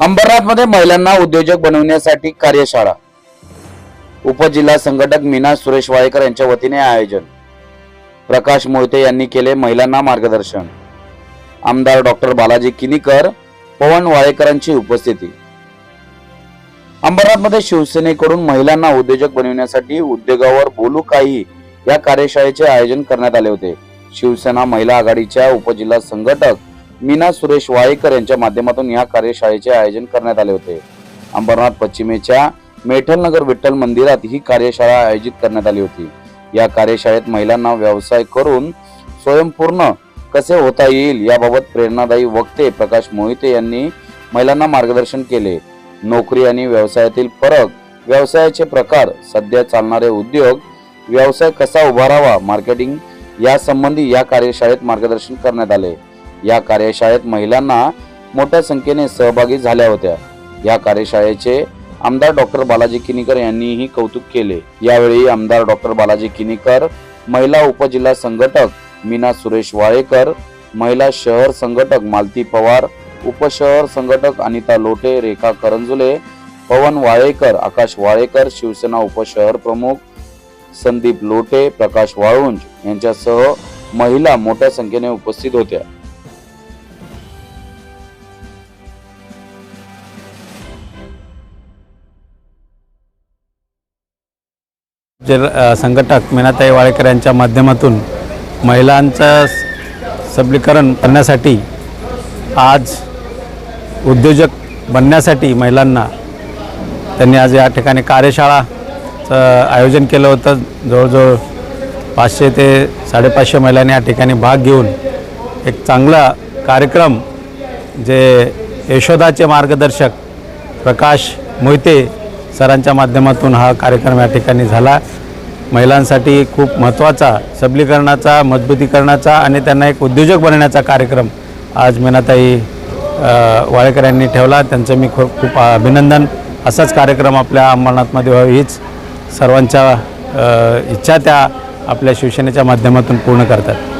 अंबरनाथमध्ये महिलांना उद्योजक बनवण्यासाठी कार्यशाळा. उपजिल्हा संघटक मीना सुरेश वाळेकर यांच्या वतीने आयोजन. प्रकाश मोहिते यांनी केले महिलांना मार्गदर्शन. आमदार डॉक्टर बालाजी किनीकर पवन वाळेकरांची उपस्थिती. अंबरनाथमध्ये शिवसेनेकडून महिलांना उद्योजक बनविण्यासाठी उद्योगावर बोलू काही या कार्यशाळेचे आयोजन करण्यात आले होते. शिवसेना महिला आघाडीच्या उपजिल्हा संघटक मीना सुरेश वाळेकर यांच्या माध्यमातून या कार्यशाळेचे आयोजन करण्यात आले होते. अंबरनाथ पश्चिमेच्या मेठलनगर विठ्ठल मंदिरात ही कार्यशाळा आयोजित करण्यात आली होती. या कार्यशाळेत महिलांना व्यवसाय करून स्वयंपूर्ण कसे होता येईल याबाबत प्रेरणादायी वक्ते प्रकाश मोहिते यांनी महिलांना मार्गदर्शन केले. नोकरी आणि व्यवसायातील फरक व्यवसायाचे प्रकार सध्या चालणारे उद्योग व्यवसाय कसा उभारावा मार्केटिंग यासंबंधी या कार्यशाळेत मार्गदर्शन करण्यात आले. या कार्यशाळेत महिलांना मोठ्या संख्येने सहभागी झाल्या होत्या. या कार्यशाळेचे आमदार डॉक्टर बालाजी किनीकर यांनीही कौतुक केले. यावेळी आमदार डॉक्टर बालाजी किनीकर महिला उपजिल्हा संघटक मीना सुरेश वाळेकर महिला शहर संघटक मालती पवार उपशहर संघटक अनिता लोटे रेखा करंजुले पवन वाळेकर आकाश वाळेकर शिवसेना उपशहर प्रमुख संदीप लोटे प्रकाश वाळुंज यांच्यासह महिला मोठ्या संख्येने उपस्थित होत्या. जे संघटक मीनाताई वाळेकर यांच्या माध्यमातून महिलांचं सबलीकरण करण्यासाठी आज उद्योजक बनण्यासाठी महिलांना त्यांनी आज या ठिकाणी कार्यशाळा चं आयोजन केलं होतं. जवळजवळ पाचशे ते साडेपाचशे महिलांनी या ठिकाणी भाग घेऊन एक चांगला कार्यक्रम जे यशोदाचे मार्गदर्शक प्रकाश मोहिते सरांच्या माध्यमातून हा कार्यक्रम या ठिकाणी झाला. महिलांसाठी खूप महत्त्वाचा सबलीकरणाचा मजबूतीकरणाचा आणि त्यांना एक उद्योजक बनण्याचा कार्यक्रम आज मीनाताई वाळेकर यांनी ठेवला. त्यांचं मी खूप खूप अभिनंदन. असाच कार्यक्रम आपल्या अंबरनाथमध्ये व्हावी हीच सर्वांच्या इच्छा त्या आपल्या शिवसेनेच्या माध्यमातून पूर्ण करतात.